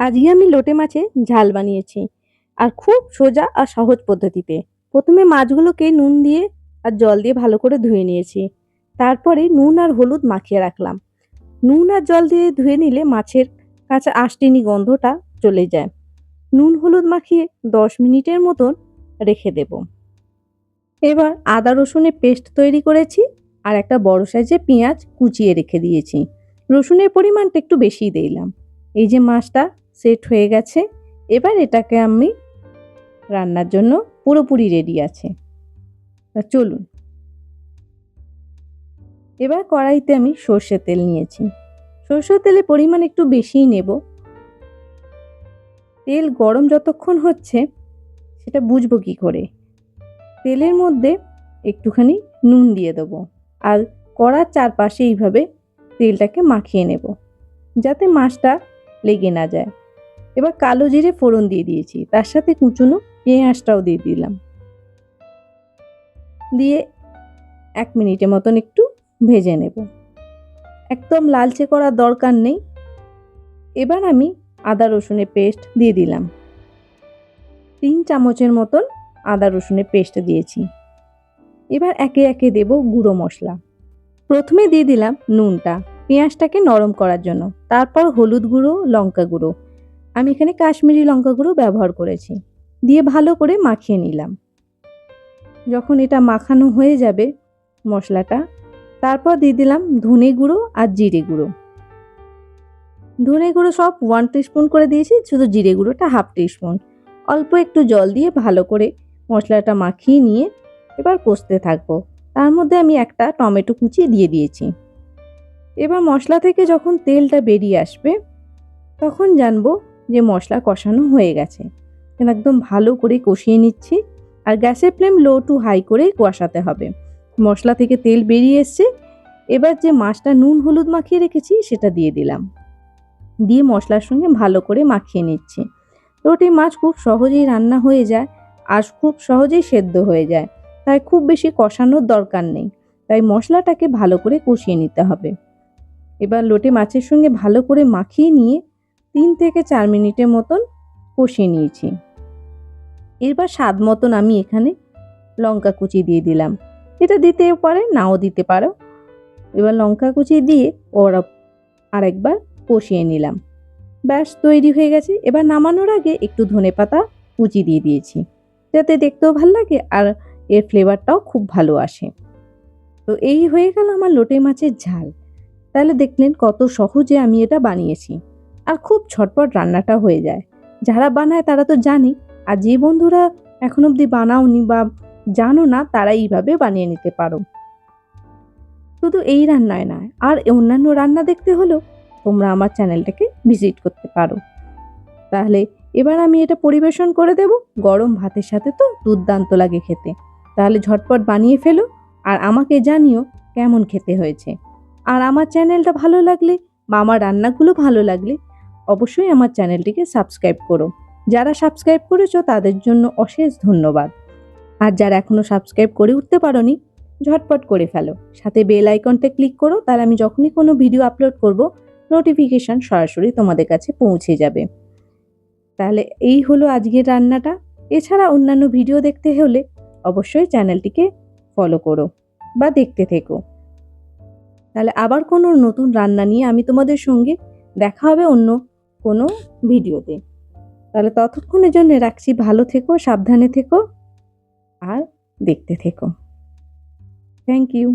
আজকে আমি লোটে মাছের ঝাল বানিয়েছি আর খুব সোজা আর সহজ পদ্ধতিতে। প্রথমে মাছগুলোকে নুন দিয়ে আর জল দিয়ে ভালো করে ধুয়ে নিয়েছি। তারপরে নুন আর হলুদ মাখিয়ে রাখলাম। নুন আর জল দিয়ে ধুয়ে নিলে মাছের কাঁচা আষ্টিনি গন্ধটা চলে যায়। নুন হলুদ মাখিয়ে দশ মিনিটের মতন রেখে দেব। এবার আদা রসুনের পেস্ট তৈরি করেছি আর একটা বড় সাইজে পেঁয়াজ কুচিয়ে রেখে দিয়েছি। রসুনের পরিমাণটা একটু বেশি দিলাম। এই যে মাছটা সেট হয়ে গেছে। এবার এটাকে আমি রান্নার জন্য পুরোপুরি রেডি আছে। তা চলুন। এবার কড়াইতে আমি সর্ষের তেল নিয়েছি। সর্ষের তেলের পরিমাণ একটু বেশিই নেব। তেল গরম যতক্ষণ হচ্ছে সেটা বুঝব কি করে। তেলের মধ্যে একটুখানি নুন দিয়ে দেবো আর কড়ার চারপাশে এইভাবে তেলটাকে মাখিয়ে নেব। যাতে মাছটা লেগে না যায়। এবার কালো জিরে ফোড়ন দিয়ে দিয়েছি। তার সাথে কুচুনো পেঁয়াজটাও দিয়ে দিলাম। দিয়ে এক মিনিটের মতন একটু ভেজে নেব। একদম লালচে করার দরকার নেই। এবার আমি আদা রসুনের পেস্ট দিয়ে দিলাম। তিন চামচের মতন আদা রসুনের পেস্ট দিয়েছি। এবার একে একে দেব গুঁড়ো মশলা। প্রথমে দিয়ে দিলাম নুনটা। পেঁয়াজটাকে নরম করার জন্য। তারপর হলুদ গুঁড়ো, লঙ্কা গুঁড়ো। আমি এখানে কাশ্মীরি লঙ্কা গুঁড়ো ব্যবহার করেছি। দিয়ে ভালো করে মাখিয়ে নিলাম। যখন এটা মাখানো হয়ে যাবে মশলাটা, তারপর দিয়ে দিলাম ধনে গুঁড়ো আর জিরে গুঁড়ো। ধনে গুঁড়ো সব ওয়ান স্পুন করে দিয়েছি, শুধু জিরে গুঁড়োটা হাফ স্পুন অল্প একটু জল দিয়ে ভালো করে মশলাটা মাখিয়ে নিয়ে এবার কষতে থাকব। তার মধ্যে আমি একটা টমেটো কুচি দিয়ে দিয়েছি। এবার মশলা থেকে যখন তেলটা বেরিয়ে আসবে, তখন জানব যে মশলা কষানো হয়ে গেছে। একদম ভালো করে কষিয়ে নিচ্ছি আর গ্যাসের ফ্লেম লো টু হাই করে কষাতে হবে। মশলা থেকে তেল বেরিয়ে এসছে। এবার যে মাছটা নুন হলুদ মাখিয়ে রেখেছি সেটা দিয়ে দিলাম। দিয়ে মশলার সঙ্গে ভালো করে মাখিয়ে নিচ্ছি। রুটি মাছ খুব সহজেই রান্না হয়ে যায় আর খুব সহজেই সেদ্ধ হয়ে যায়। তাই খুব বেশি কষানোর দরকার নেই। তাই মশলাটাকে ভালো করে কষিয়ে নিতে হবে। এবার লোটে মাছের সঙ্গে ভালো করে মাখিয়ে নিয়ে তিন থেকে চার মিনিটের মতন কষিয়ে নিয়েছি। এবার স্বাদ মতন আমি এখানে লঙ্কা কুচি দিয়ে দিলাম। এটা দিতে পারে, নাও দিতে পারো। এবার লঙ্কা কুচি দিয়ে ওরা আরেকবার কষিয়ে নিলাম। ব্যাস, তৈরি হয়ে গেছে। এবার নামানোর আগে একটু ধনে পাতা কুচি দিয়ে দিয়েছি। যাতে দেখতেও ভালো লাগে আর এর ফ্লেভারটাও খুব ভালো আসে। তো এই হয়ে গেল আমার লোটে মাছের ঝাল। তাহলে দেখলেন কত সহজে আমি এটা বানিয়েছি। আর খুব ছটপট রান্নাটা হয়ে যায়। যারা বানায় তারা তো জানে, আর যে বন্ধুরা এখন অবধি বানাওনি বা জানো না, তারা এইভাবে বানিয়ে নিতে পারো। শুধু এই রান্নায় নয়, আর অন্যান্য রান্না দেখতে হলেও তোমরা আমার চ্যানেলটাকে ভিজিট করতে পারো। তাহলে এবার আমি এটা পরিবেশন করে দেব, গরম ভাতের সাথে তো দুর্দান্ত লাগে খেতে। তাহলে ঝটপট বানিয়ে ফেলো, আর আমাকে জানিও কেমন খেতে হয়েছে। আর আমার চ্যানেলটা ভালো লাগলে বা আমার রান্নাগুলো ভালো লাগলে অবশ্যই আমার চ্যানেলটিকে সাবস্ক্রাইব করো। যারা সাবস্ক্রাইব করেছ তাদের জন্য অশেষ ধন্যবাদ। আর যারা এখনও সাবস্ক্রাইব করে উঠতে পারোনি, ঝটপট করে ফেলো। সাথে বেল আইকনটা ক্লিক করো, তাহলে আমি যখনই কোনো ভিডিও আপলোড করব, নোটিফিকেশান সরাসরি তোমাদের কাছে পৌঁছে যাবে। তাহলে এই হলো আজকের রান্নাটা। এছাড়া অন্যান্য ভিডিও দেখতে হলে অবশ্যই চ্যানেলটিকে ফলো করো বা দেখতে থেকো। তাহলে আবার কোনো নতুন রান্না নিয়ে আমি তোমাদের সঙ্গে দেখা হবে অন্য কোনো ভিডিওতে। তাহলে ততক্ষণের জন্য রাখছি। ভালো থেকো, সাবধানে থেকো আর দেখতে থেকো। Thank you